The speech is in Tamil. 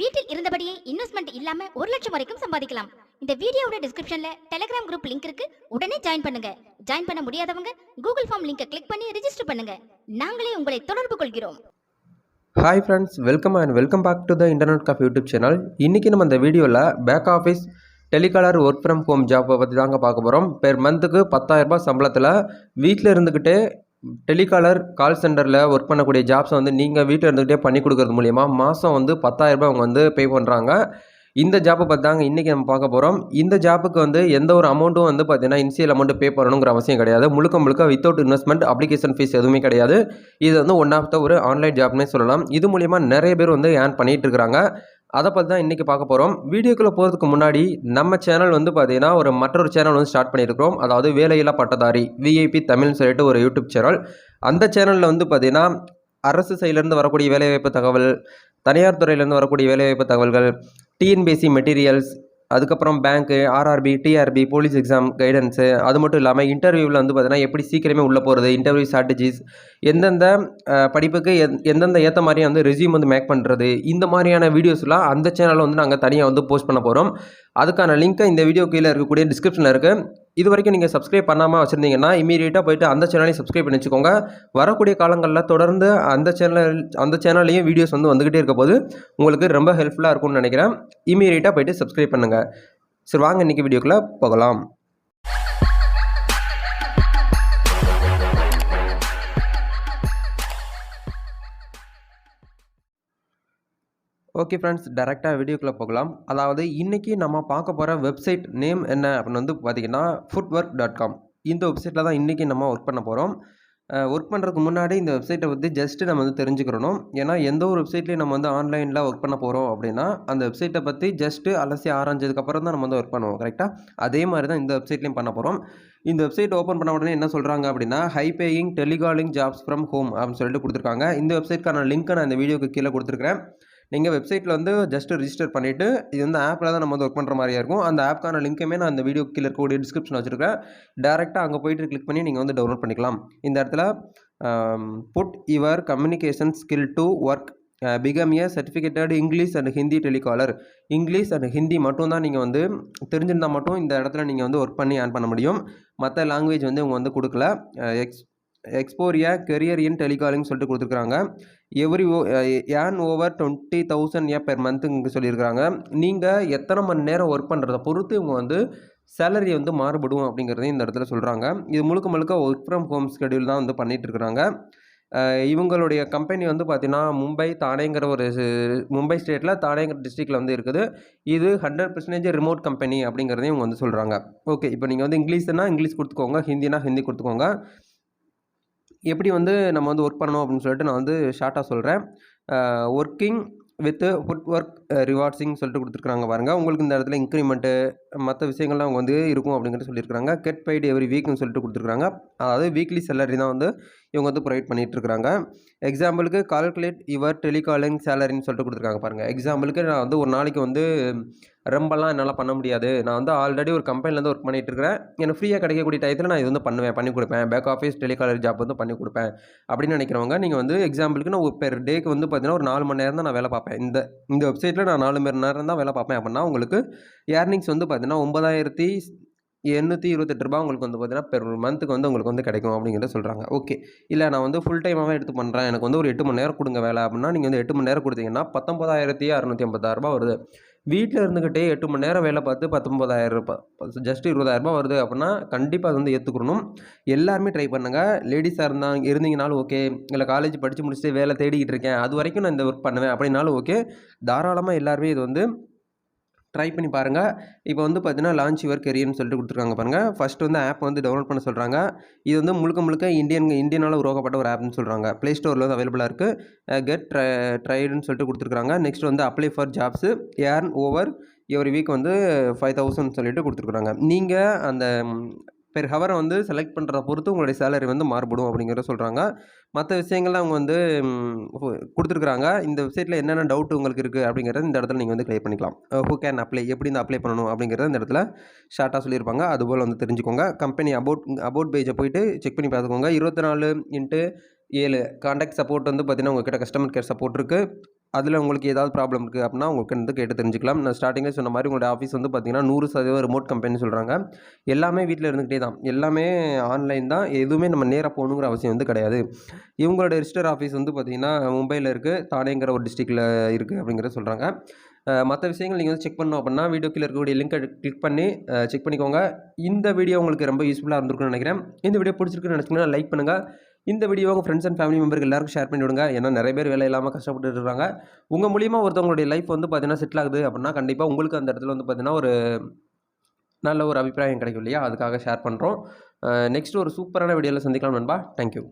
வீட்டில் இருந்தபடியே இன்வெஸ்ட்மெண்ட் இல்லாம ஒரு லட்சம் வரைக்கும் சம்பாதிக்கலாம். இந்த வீடியோவோட டிஸ்கிரிப்ஷன்ல டெலிகிராம் குரூப் லிங்க் இருக்கு. உடனே ஜாயின் பண்ணுங்க. ஜாயின் பண்ண முடியாதவங்க கூகுள் ஃபார்ம் லிங்கை கிளிக் பண்ணி ரெஜிஸ்டர் பண்ணுங்க. நாங்களே உங்களை தொடர்பு கொள்கிறோம். Hi friends welcome and welcome back to the internet cafe YouTube channel இன்றைக்கி நம்ம இந்த வீடியோவில் back office telecaller work from home ஜாப்பை பற்றி தாங்க பார்க்க போகிறோம் பெர் மந்த்துக்கு பத்தாயிரரூபா சம்பளத்தில் வீட்டில் இருந்துக்கிட்டே டெலிகாலர் கால் சென்டரில் ஒர்க் பண்ணக்கூடிய ஜாப்ஸை வந்து நீங்கள் வீட்டில் இருந்துக்கிட்டே பண்ணி கொடுக்கறது மூலிமா மாதம் வந்து பத்தாயிரரூபா அவங்க வந்து பே பண்ணுறாங்க இந்த ஜாப்பை பார்த்தாங்க இன்றைக்கி நம்ம பார்க்க போகிறோம் இந்த ஜாப்புக்கு வந்து எந்த ஒரு அமௌண்ட்டும் வந்து பார்த்தீங்கன்னா இன்சியல் அமௌண்ட்டு பே பண்ணணுங்கிற அவசியம் கிடையாது. முழுக்க முழுக்க வித்தவுட் இன்வெஸ்ட்மெண்ட் அப்ளிகேஷன் ஃபீஸ் எதுவுமே கிடையாது. இது வந்து ஒன் ஆஃப் த ஒரு ஆன்லைன் ஜாப்னே சொல்லலாம். இது மூலிமா நிறைய பேர் வந்து ஏர்ன் பண்ணிகிட்டு இருக்கிறாங்க. அதை பற்றி தான் இன்றைக்கி பார்க்க போகிறோம் வீடியோக்குள்ளே போகிறதுக்கு முன்னாடி நம்ம சேனல் வந்து பார்த்திங்கன்னா ஒரு மற்றொரு சேனல் வந்து ஸ்டார்ட் பண்ணியிருக்கிறோம். அதாவது வேலையில்லா பட்டதாரி விஐபி தமிழ்னு சொல்லிட்டு ஒரு யூடியூப் சேனல் அந்த சேனலில் வந்து பார்த்திங்கன்னா அரசு சைட்லேருந்து வரக்கூடிய வேலைவாய்ப்பு தகவல் தனியார் துறையிலேருந்து வரக்கூடிய வேலைவாய்ப்பு தகவல்கள் டிஎன்பிசி மெட்டீரியல்ஸ் அதுக்கப்புறம் பேங்க்கு RRB TRB police exam guidance அது மட்டும் இல்லாமல் இன்டர்வியூவில் வந்து பார்த்தீங்கன்னா எப்படி சீக்கிரமே உள்ளே போகிறது இன்டர்வியூ ஸ்ட்ராட்டஜிஸ் எந்தெந்த படிப்புக்கு எந் எந்தெந்த ஏற்ற மாதிரி வந்து ரெஸ்யூம் வந்து மேக் பண்ணுறது இந்த மாதிரியான வீடியோஸ்லாம் அந்த சேனலில் வந்து நாங்கள் தனியாக வந்து போஸ்ட் பண்ண போகிறோம் அதுக்கான லிங்க்கை இந்த வீடியோ கீழே இருக்கக்கூடிய டிஸ்கிரிப்ஷனில் இருக்குது இது வரைக்கும் நீங்கள் சப்ஸ்கிரைப் பண்ணாமல் வச்சுருந்தீங்கன்னா இமீடியட்டாக போயிட்டு அந்த சேனலையும் சப்ஸ்கிரைப் பண்ணி வச்சுக்கோங்க வரக்கூடிய காலங்களில் தொடர்ந்து அந்த சேனல் அந்த சேனல்லையும் வீடியோஸ் வந்து வந்துக்கிட்டே இருக்க போது உங்களுக்கு ரொம்ப ஹெல்ப்ஃபுல்லாக இருக்கும்னு நினைக்கிறேன். இமீடியட்டாக போயிட்டு சப்ஸ்கிரைப் பண்ணுங்கள் சரி வாங்க இன்றைக்கி வீடியோக்குள்ளே போகலாம். ஓகே ஃப்ரெண்ட்ஸ் டேரெக்டாக வீடியோக்குள்ளே போகலாம். அதாவது இன்றைக்கி நம்ம பார்க்க போகிற வெப்சைட் நேம் என்ன அப்படின்னு வந்து பார்த்தீங்கன்னா ஃபுட் ஒர்க் டாட் காம் இந்த வெப்சைட்டில் தான் இன்றைக்கி நம்ம ஒர்க் பண்ண போகிறோம் ஒர்க் பண்ணுறதுக்கு முன்னாடி இந்த வெப்சைட்டை பற்றி ஜஸ்ட்டு நம்ம வந்து தெரிஞ்சுக்கிறணும் ஏன்னா எந்த ஒரு வெப்சைட்லேயும் நம்ம வந்து ஆன்லைனில் ஒர்க் பண்ண போகிறோம் அப்படின்னா அந்த வெப்சைட்டை பற்றி ஜஸ்ட்டு அலசி ஆராய்ஞ்சதுக்கப்புறம் தான் நம்ம வந்து ஒர்க் பண்ணுவோம் கரெக்டாக அதே மாதிரி தான் இந்த வெப்சைட்லேயும் பண்ண போகிறோம் இந்த வெப்சைட் ஓப்பன் பண்ண உடனே என்ன சொல்கிறாங்க அப்படின்னா high paying telecalling jobs from home அப்படின்னு சொல்லிட்டு கொடுத்துருக்காங்க. இந்த வெப்சைட்க்கான லிங்க்கை நான் இந்த வீடியோக்கு கீழே கொடுத்துருக்கேன் நீங்கள் வெப்சைட்டில் வந்து ஜஸ்ட்டு ரிஜிஸ்டர் பண்ணிவிட்டு இது வந்து ஆப்பில் தான் நம்ம வந்து ஒர்க் பண்ணுற மாதிரியா இருக்கும். அந்த ஆப்க்கான லிங்க்குமே நான் அந்த வீடியோ கீழே இருக்கக்கூடிய டிஸ்கிரிப்ஷன் வச்சுருக்கேன் டேரெக்டாக அங்கே போயிட்டு கிளிக் பண்ணி நீங்கள் வந்து டவுன்லோட் பண்ணிக்கலாம். இந்த இடத்துல put your communication skill to work become a certified English and Hindi telecaller English and Hindi மட்டும் தான் நீங்கள் வந்து தெரிஞ்சிருந்தால் மட்டும் இந்த இடத்துல நீங்கள் வந்து ஒர்க் பண்ணி ஆன் பண்ண முடியும். மற்ற லாங்குவேஜ் வந்து இவங்க வந்து கொடுக்கல. எக்ஸ் எக்ஸ்போரியா கெரியர் இன் டெலிகாலிங் சொல்லிட்டு கொடுத்துருக்காங்க every O earn over twenty thousand a per மந்த்துங்க சொல்லியிருக்கிறாங்க. நீங்கள் எத்தனை மணி நேரம் ஒர்க் பண்ணுறதை பொறுத்து இவங்க வந்து சேலரி வந்து மாறுபடும் அப்படிங்கிறதையும் இந்த இடத்துல சொல்கிறாங்க இது முழுக்க முழுக்க ஒர்க் ஃப்ரம் ஹோம் ஸ்கெடியூல் தான் வந்து பண்ணிகிட்டு இருக்கிறாங்க. Uh, இவங்களுடைய கம்பெனி வந்து பார்த்திங்கன்னா மும்பை தானேங்கிற ஒரு மும்பை ஸ்டேட்டில் தானேங்கிற டிஸ்ட்ரிக்டில் வந்து இருக்குது. இது ஹண்ட்ரட் பர்சன்டேஜ் ரிமோட் கம்பெனி அப்படிங்கிறதையும் இவங்க வந்து சொல்கிறாங்க ஓகே இப்போ நீங்கள் வந்து இங்கிலீஷ்னா இங்கிலீஷ் கொடுத்துக்கோங்க ஹிந்தினா ஹிந்தி கொடுத்துக்கோங்க. எப்படி வந்து நம்ம வந்து ஒர்க் பண்ணணும் அப்படின்னு சொல்லிட்டு நான் வந்து ஷார்ட்டாக சொல்கிறேன் working with food work rewarding சொல்லிட்டு கொடுத்துருக்காங்க பாருங்கள் உங்களுக்கு இந்த இடத்துல இன்க்ரிமெண்ட்டு மற்ற விஷயங்கள்லாம் அவங்க வந்து இருக்கும் அப்படிங்கிறது சொல்லியிருக்காங்க கெட் பெய்டு எவ்ரி வீக்னு சொல்லிட்டு கொடுத்துருக்காங்க அதாவது வீக்லி சேலரி தான் வந்து இவங்க வந்து ப்ரொவைட் பண்ணிகிட்டு இருக்காங்க எக்ஸாம்பிளுக்கு கால்குலேட் யுவர் டெலிகாலிங் சேலரின்னு சொல்லிட்டு கொடுத்துருக்காங்க பாருங்கள் எக்ஸாம்பிளுக்கு நான் வந்து ஒரு நாளைக்கு வந்து ரொம்பலாம் என்னால் பண்ண முடியாது. நான் வந்து ஆல்ரெடி ஒரு கம்பெனிலேருந்து ஒர்க் பண்ணிகிட்டு இருக்கிறேன் எனக்கு ஃப்ரீயாக கிடைக்கக்கூடிய டயத்தில் நான் இது வந்து பண்ணுவேன் பண்ணி கொடுப்பேன். பேக் ஆஃபீஸ் டெலிகாலர் ஜாப் வந்து பண்ணி கொடுப்பேன் அப்படின்னு நினைக்கிறவங்க நீங்கள் வந்து எக்ஸாம்பிளுக்கு நான் ஒரு பெர் டேக்கு வந்து பார்த்தீங்கன்னா ஒரு நாலு மணி நேரம் தான் நான் வேலை பார்ப்பேன். இந்த இந்த வெப்சைட்டில் நான் நாலு மணி நேரம் தான் வேலை பார்ப்பேன் அப்படின்னா உங்களுக்கு ஏர்னிங்ஸ் வந்து பார்த்தீங்கன்னா ஒன்பதாயிரத்தி எண்ணூற்றி இருபத்தெட்டு ரூபா உங்களுக்கு வந்து பார்த்தீங்கன்னா பெர் மந்த்துக்கு வந்து உங்களுக்கு வந்து கிடைக்கும் அப்படிங்கிறத சொல்கிறாங்க ஓகே இல்லை நான் வந்து ஃபுல் டைமாகவே எடுத்து பண்ணுறேன் எனக்கு வந்து ஒரு எட்டு மணி நேரம் கொடுங்க வேலை அப்படின்னா நீங்கள் வந்து எட்டு மணி நேரம் கொடுத்தீங்கன்னா பத்தொம்பதாயிரத்தி அறநூற்றி ஐம்பத்தாயிரரூபா வருது. வீட்டில் இருந்துக்கிட்டே எட்டு மணி நேரம் வேலை பார்த்து பத்தொம்பதாயிரம் ரூபாய் ஜஸ்ட் இருபதாயிரரூபா வருது அப்படின்னா கண்டிப்பாக அது வந்து ஏற்றுக்கணும் எல்லாருமே ட்ரை பண்ணுங்கள் லேடிஸாக இருந்தாங்க இருந்தீங்கனாலும் ஓகே இல்லை காலேஜ் படித்து முடிச்சுட்டு வேலை தேடிக்கிட்டு இருக்கேன். அது வரைக்கும் நான் இந்த ஒர்க் பண்ணுவேன் அப்படின்னாலும் ஓகே தாராளமாக எல்லாருமே இது வந்து ட்ரை பண்ணி பாருங்கள் இப்போ வந்து பார்த்தீங்கன்னா லான்ச் யுவர் கெரியர்னு சொல்லிட்டு கொடுத்துருக்காங்க பாருங்கள் ஃபஸ்ட் வந்து ஆப் வந்து டவுன்லோட் பண்ண சொல்கிறாங்க இது வந்து முழுக்க முழுக்க இந்தியன் இந்தியனால் உருவாக்கப்பட்ட ஒரு ஆப்னு சொல்கிறாங்க ப்ளே ஸ்டோரில் வந்து அவைலபிளாக இருக்குது கெட் ட்ரை ட்ரைடுன்னு சொல்லிட்டு கொடுத்துருக்காங்க. நெக்ஸ்ட் வந்து apply for jobs earn over every week வந்து ஃபைவ் தௌசண்ட் சொல்லிட்டு கொடுத்துருக்குறாங்க நீங்கள் அந்த பெர் ஹவரை வந்து செலக்ட் பண்ணுறத பொறுத்து உங்களுடைய சேலரி வந்து மாறுபடும் அப்படிங்கிறத சொல்கிறாங்க மற்ற விஷயங்கள்லாம் அவங்க வந்து கொடுத்துருக்குறாங்க. இந்த வெப்சைட்டில் என்னென்ன டவுட் உங்களுக்கு இருக்குது அப்படிங்கிறத இந்த இடத்துல நீங்கள் வந்து க்ளியர் பண்ணிக்கலாம். ஹூ கேன் அப்ளை எப்படி இந்த அப்ளை பண்ணணும் அப்படிங்கிறத இந்த இடத்துல ஷார்ட்டாக சொல்லியிருப்பாங்க. அதுபோல் வந்து தெரிஞ்சுக்கோங்க. கம்பெனி அபவுட் அபவுட் பேஜை போயிட்டு செக் பண்ணி பார்த்துக்கோங்க. இருபத்தி நாலு இன்ட்டு ஏழு. காண்டாக்ட் சப்போர்ட் வந்து பார்த்திங்கன்னா உங்ககிட்ட கஸ்டமர் கேர் சப்போர்ட் இருக்குது அதில் உங்களுக்கு ஏதாவது ப்ராப்ளம் இருக்குது அப்படின்னா உங்களுக்கு வந்து கேட்டு தெரிஞ்சுக்கலாம். நான் ஸ்டார்டிங்கில் சொன்ன மாதிரி உங்களோட ஆஃபீஸ் வந்து பார்த்தீங்கன்னா நூறு சதவீதம் ரிமோட் கம்பெனி சொல்கிறாங்க எல்லாமே வீட்டில் இருந்துக்கிட்டே தான். எல்லாமே ஆன்லைன் தான். எதுவுமே நம்ம நேராக போகணுங்கிற அவசியம் வந்து கிடையாது. இவங்களோட ரிஜிஸ்டர் ஆஃபீஸ் வந்து பார்த்தீங்கன்னா மும்பையில் இருக்குது தானேங்கிற ஒரு டிஸ்ட்ரிக்டில் இருக்குது அப்படிங்கிறத சொல்கிறாங்க மற்ற விஷயங்கள் நீங்கள் வந்து செக் பண்ணோம் அப்படின்னா வீடியோ கீழே இருக்கக்கூடிய லிங்கை கிளிக் பண்ணி செக் பண்ணிக்கோங்க. இந்த வீடியோ உங்களுக்கு ரொம்ப யூஸ்ஃபுல்லாக இருந்திருக்குன்னு நினைக்கிறேன். இந்த வீடியோ பிடிச்சிருக்குன்னு நினச்சிங்கன்னா லைக் பண்ணுங்கள் இந்த வீடியோ உங்கள் ஃப்ரெண்ட்ஸ் அண்ட் ஃபேமிலி மெம்பருக்கு எல்லாருக்கும் ஷேர் பண்ணி விடுங்க ஏன்னா நிறைய பேர் வேலை இல்லாமல் கஷ்டப்பட்டு இருக்காங்க. உங்கள் மூலியமாக ஒருத்தவங்களுடைய லைஃப் வந்து பார்த்தீங்கன்னா செட்டில் ஆகுது அப்படின்னா கண்டிப்பாக உங்களுக்கு அந்த இடத்துல வந்து பார்த்தீங்கன்னா ஒரு நல்ல ஒரு அபிப்பிராயம் கிடைக்கும் இல்லையா? அதுக்காக ஷேர் பண்ணுறோம் நெக்ஸ்ட் ஒரு சூப்பரான வீடியோவில் சந்திக்கலாம் நண்பா. தேங்க்யூ